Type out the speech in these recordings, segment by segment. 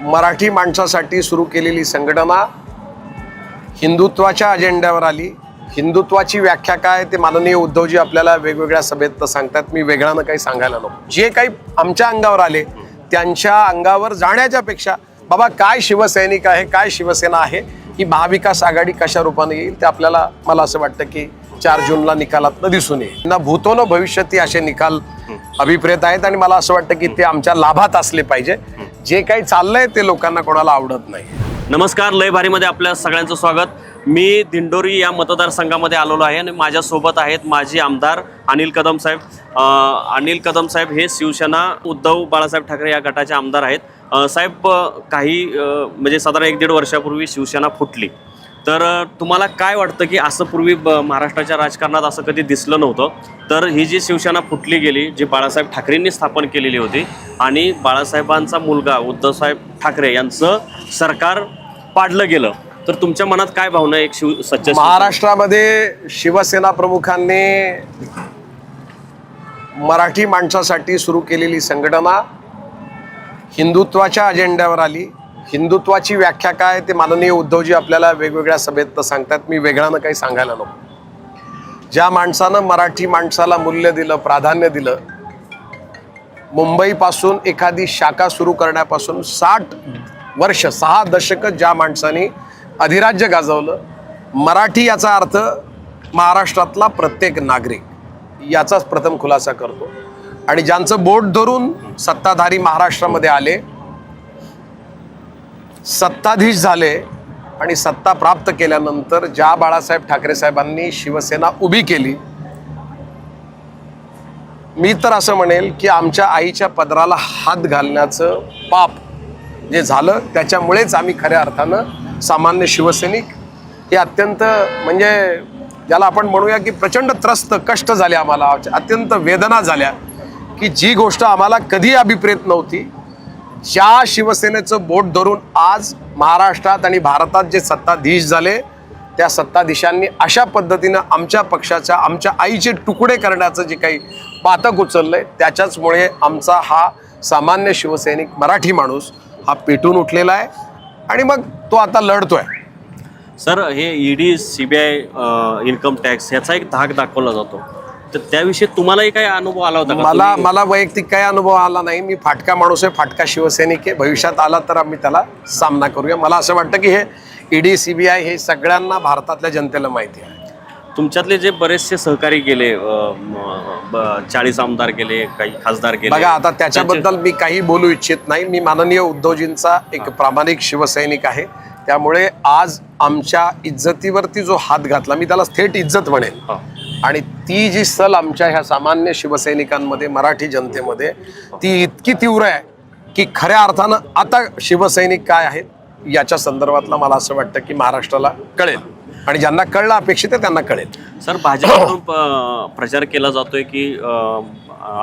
मराठी माणसासाठी सुरू केलेली संघटना हिंदुत्वाच्या अजेंड्यावर आली. हिंदुत्वाची व्याख्या काय ते माननीय उद्धवजी आपल्याला वेगवेगळ्या सभेत सांगतात. मी वेगळ्यानं काही सांगायला नको. जे काही आमच्या अंगावर आले त्यांच्या अंगावर जाण्याच्या पेक्षा बाबा काय शिवसैनिक आहे काय शिवसेना आहे ही महाविकास आघाडी कशा रूपाने येईल ते आपल्याला मला असं वाटतं की चार जूनला निकालातनं दिसून येईल. ना भूतो न भविष्यती असे निकाल अभिप्रेत आहेत आणि मला असं वाटतं की ते आमच्या लाभात असले पाहिजे. जे काही चाललंय ते लोकांना कोणाला आवडत नाही. नमस्कार लय भारीमध्ये आपल्या सगळ्यांचं स्वागत. मी दिंडोरी या मतदारसंघामध्ये आलेलो आहे आणि माझ्यासोबत आहेत माजी आमदार अनिल कदम साहेब. अ, अनिल कदम साहेब हे शिवसेना उद्धव बाळासाहेब ठाकरे या गटाचे आमदार आहेत. अ, साहेब अ, काही अ, म्हणजे साधारण एक दीड वर्षापूर्वी शिवसेना फुटली. तर तुम्हाला काय वाटतं की असं पूर्वी ब- महाराष्ट्राच्या राजकारणात असं कधी दिसलं नव्हतं? तर ही जी शिवसेना फुटली गेली जी बाळासाहेब ठाकरेंनी स्थापन केलेली होती आणि बाळासाहेबांचा मुलगा उद्धवसाहेब ठाकरे यांचं सरकार पाडलं गेलं तर तुमच्या मनात काय भावना आहे एक शिव सच्च महाराष्ट्रामध्ये शिवसेना प्रमुखांनी मराठी माणसासाठी सुरू केलेली संघटना हिंदुत्वाच्या अजेंड्यावर आली. हिंदुत्वाची व्याख्या काय? ते माननीय उद्धवजी आपल्याला वेगवेगळ्या सभेत सांगतात. मी वेगळ्यानं काही सांगायला नको. ज्या माणसानं मराठी माणसाला मूल्य दिलं प्राधान्य दिलं मुंबईपासून एखादी शाखा सुरू करण्यापासून साठ वर्ष सहा दशकं ज्या माणसाने अधिराज्य गाजवलं मराठी याचा अर्थ महाराष्ट्रातला प्रत्येक नागरिक. याचाच प्रथम खुलासा करतो. आणि ज्यांचं बोट धरून सत्ताधारी महाराष्ट्रामध्ये आले सत्ताधीश झाले आणि सत्ता प्राप्त केल्यानंतर ज्या बाळासाहेब ठाकरे साहेबांनी शिवसेना उभी केली मी तर असं म्हणेल की आमच्या आईच्या पदराला हात घालण्याचं पाप जे झालं त्याच्यामुळेच आम्ही खऱ्या अर्थानं सामान्य शिवसैनिक हे अत्यंत म्हणजे ज्याला आपण म्हणूया की प्रचंड त्रस्त कष्ट झाले आम्हाला अत्यंत वेदना झाल्या की जी गोष्ट आम्हाला कधी अभिप्रेत नव्हती. ज्या शिवसेनेचं बोट धरून आज महाराष्ट्रात आणि भारतात जे सत्ताधीश झाले त्या सत्ताधीशांनी अशा पद्धतीनं आमच्या पक्षाच्या आमच्या आईचे तुकडे करण्याचं जे काही पातक उचललंय त्याच्याचमुळे आमचा हा सामान्य शिवसैनिक मराठी माणूस हा पेटून उठलेला आहे. आणि मग तो आता लढतोय. सर हे ईडी सीबीआय इन्कम टॅक्स ह्याचा एक धाक दाखवला जातो. तर त्याविषयी तुम्हालाही काही अनुभव आला होता का? मला तुम्ही- मला वैयक्तिक काही अनुभव आला नाही. मी फाटका माणूस आहे फाटका शिवसैनिक आहे. भविष्यात आला तर आम्ही त्याला सामना करूया. मला असं वाटतं की हे ईडी सीबीआय हे सगळ्यांना भारतातल्या जनतेला माहिती आहे. तुमच्यातले जे बरेचसे सहकारी गेले चाळीस आमदार गेले काही खासदार गेले. बघा आता त्याच्याबद्दल मी काही बोलू इच्छित नाही. मी माननीय उद्धवजींचा एक प्रामाणिक शिवसैनिक आहे. त्यामुळे आज आमच्या इज्जतीवरती जो हात घातला मी त्याला थेट इज्जत म्हणेन. हा. आणि ती जी सल आमच्या ह्या सामान्य शिवसैनिकांमध्ये मराठी जनतेमध्ये ती इतकी तीव्र आहे की खऱ्या अर्थानं आता शिवसैनिक काय आहेत याच्या संदर्भातला मला असं वाटतं की महाराष्ट्राला कळेल. आणि ज्यांना कळलं अपेक्षित आहे त्यांना कळेल. सर भाजपकडून प्रचार केला जातोय की अं,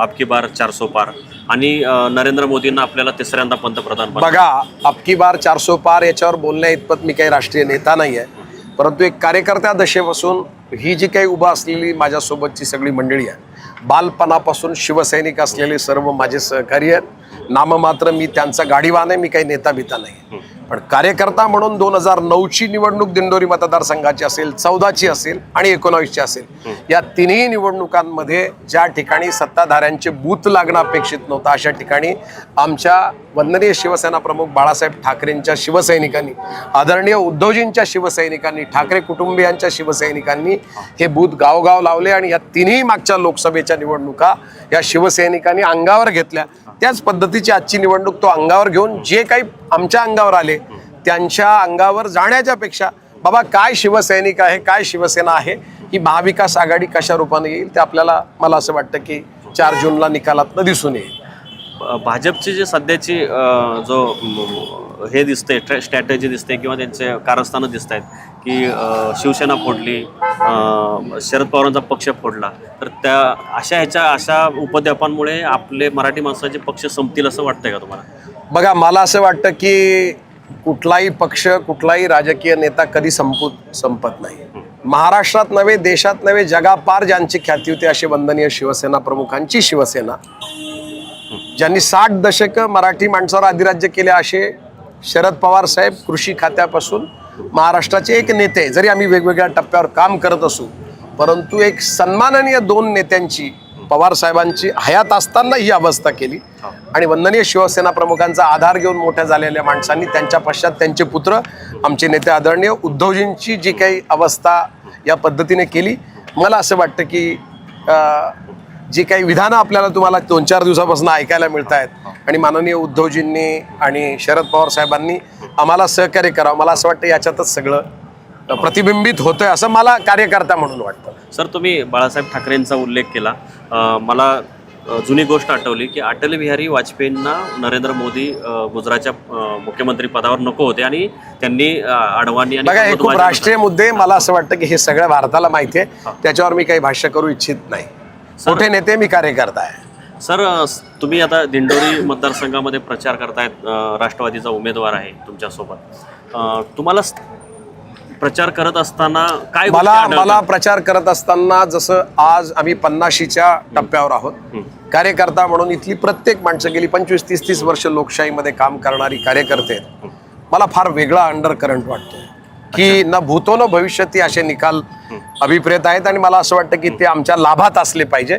आपकी बार चारसो पार. आणि नरेंद्र मोदींना आपल्याला तिसऱ्यांदा पंतप्रधान. बघा अबकी बार चारसो पार याच्यावर बोलण्या इतपत मी काही राष्ट्रीय नेता नाही आहे परंतु एक कार्यकर्त्या दशेपासून ही जी काही उभा असलेली माझ्यासोबतची सगळी मंडळी आहे बालपणापासून शिवसैनिक असलेले सर्व माझे सहकारी आहेत. नाममात्र मी त्यांचा गाडीवान आहे मी काही नेता बिता नाही पण कार्यकर्ता म्हणून दोन हजार नऊची निवडणूक दिंडोरी मतदारसंघाची असेल चौदाची असेल आणि एकोणावीसची असेल. या तिन्ही निवडणुकांमध्ये ज्या ठिकाणी सत्ताधाऱ्यांचे बूथ लागणं अपेक्षित नव्हतं अशा ठिकाणी आमच्या वंदनीय शिवसेना प्रमुख बाळासाहेब ठाकरेंच्या शिवसैनिकांनी आदरणीय उद्धवजींच्या शिवसैनिकांनी ठाकरे कुटुंबियांच्या शिवसैनिकांनी हे बूथ गावगाव लावले आणि या तिन्ही मागच्या लोकसभेच्या निवडणुका या शिवसैनिकांनी अंगावर घेतल्या. त्याच पद्धतीची आजची निवडणूक तो अंगावर घेऊन जे काही आमच्या अंगावर आले त्यांच्या अंगावर जाण्याच्या पेक्षा बाबा काय शिवसैनिक आहे काय शिवसेना आहे ही महाविकास आघाडी कशा रूपाने येईल ते आपल्याला मला असं वाटतं की चार जूनला निकालातनं दिसून येईल. भाजपची जी सध्याची जो हे दिसते ट्रॅ- स्ट्रॅटेजी दिसते किंवा त्यांचे कारस्थानं दिसत आहेत की शिवसेना फोडली शरद पवारांचा पक्ष फोडला. तर त्या अशा ह्याच्या अशा उपद्यापांमुळे आपले मराठी माणसाचे पक्ष संपतील असं वाटतंय का तुम्हाला? बघा मला असं वाटतं की कुठलाही पक्ष कुठलाही राजकीय नेता कधी संपू संपत नाही. महाराष्ट्रात नव्हे देशात नव्हे जगापार ज्यांची ख्याती होती अशी वंदनीय शिवसेना प्रमुखांची शिवसेना ज्यांनी साठ दशक मराठी माणसावर अधिराज्य केले असे शरद पवार साहेब कृषी खात्यापासून महाराष्ट्राचे एक नेते जरी आम्ही वेगवेगळ्या टप्प्यावर काम करत असू परंतु एक सन्माननीय दोन नेत्यांची पवार साहेबांची हयात असताना ही अवस्था केली. आणि वंदनीय शिवसेना प्रमुखांचा आधार घेऊन मोठ्या झालेल्या माणसांनी त्यांच्या पश्चात त्यांचे पुत्र आमचे नेते आदरणीय उद्धवजींची जी काही अवस्था या पद्धतीने केली. मला असं वाटतं की जी काही विधानं आपल्याला तुम्हाला दोन चार दिवसापासून ऐकायला मिळत आहेत आणि माननीय उद्धवजींनी आणि शरद पवार साहेबांनी आम्हाला सहकार्य करावं. मला असं वाटतं याच्यातच सगळं प्रतिबिंबित होतंय असं मला कार्यकर्ता म्हणून वाटतं. सर तुम्ही बाळासाहेब ठाकरेंचा उल्लेख केला. मला जुनी गोष्ट आठवली की अटल बिहारी वाजपेयींना नरेंद्र मोदी गुजरातच्या मुख्यमंत्री पदावर नको होते आणि त्यांनी अडवाणी आणि खूप राष्ट्रीय मुद्दे मला असं वाटतं की हे सगळ्या भारताला माहिती आहे. त्याच्यावर मी काही भाष्य करू इच्छित नाही. मोठे नेते मी कार्यकर्ता आहे. सर तुम्ही आता दिंडोरी मतदारसंघामध्ये प्रचार करतायत राष्ट्रवादीचा उमेदवार आहे तुमच्यासोबत. तुम्हाला प्रचार करत असताना काय मला? मला प्रचार करत असताना जसं आज आम्ही पन्नाशीच्या टप्प्यावर आहोत. कार्यकर्ता म्हणून इथली प्रत्येक माणसं गेली पंचवीस तीस तीस वर्ष लोकशाहीमध्ये काम करणारी कार्यकर्ते आहेत. मला फार वेगळा अंडर करंट वाटतो की न भूतो न भविष्यती असे निकाल अभिप्रेत आहेत आणि मला असं वाटतं की ते आमच्या लाभात असले पाहिजे.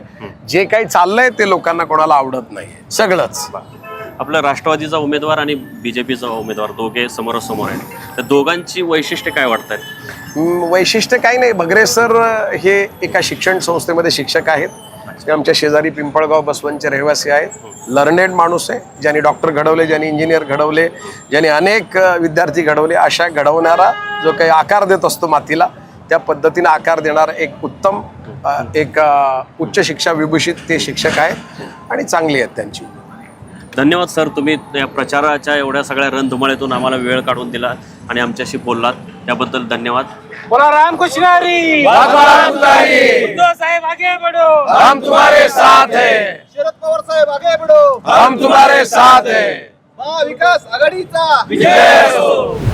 जे काही चाललंय ते लोकांना कोणाला आवडत नाही सगळंच. आपला राष्ट्रवादीचा उमेदवार आणि बीजेपीचा उमेदवार दोघे समोरासमोर आहेत. तर दोघांची वैशिष्ट्ये काय वाटतात हम्म, वैशिष्ट्य काही नाही. बगरे सर हे एका शिक्षण संस्थेमध्ये शिक्षक आहेत. ते आमच्या शेजारी पिंपळगाव बसवनचे रहिवासी आहेत. लर्नेड माणूस आहे ज्यांनी डॉक्टर घडवले ज्यांनी इंजिनियर घडवले ज्यांनी अनेक विद्यार्थी घडवले. अशा घडवणारा जो काही आकार देत असतो मातीला त्या पद्धतीने आकार देणारा एक उत्तम एक उच्च शिक्षा विभूषित ते शिक्षक आहेत आणि चांगली आहेत त्यांची. धन्यवाद सर. तुम्ही या प्रचाराच्या एवढ्या सगळ्या रणधुमाळीतून आम्हाला वेळ काढून दिला आणि आमच्याशी बोललात. त्याबद्दल धन्यवाद. बोला राम कुछ नारी उद्धव साहेब आगे बढ़ो! हम तुम्हारे साथ हैं। शरद पवार साहेब आगे बढो! हम तुम्हारे साथ हैं। महाविकास आघाडीचा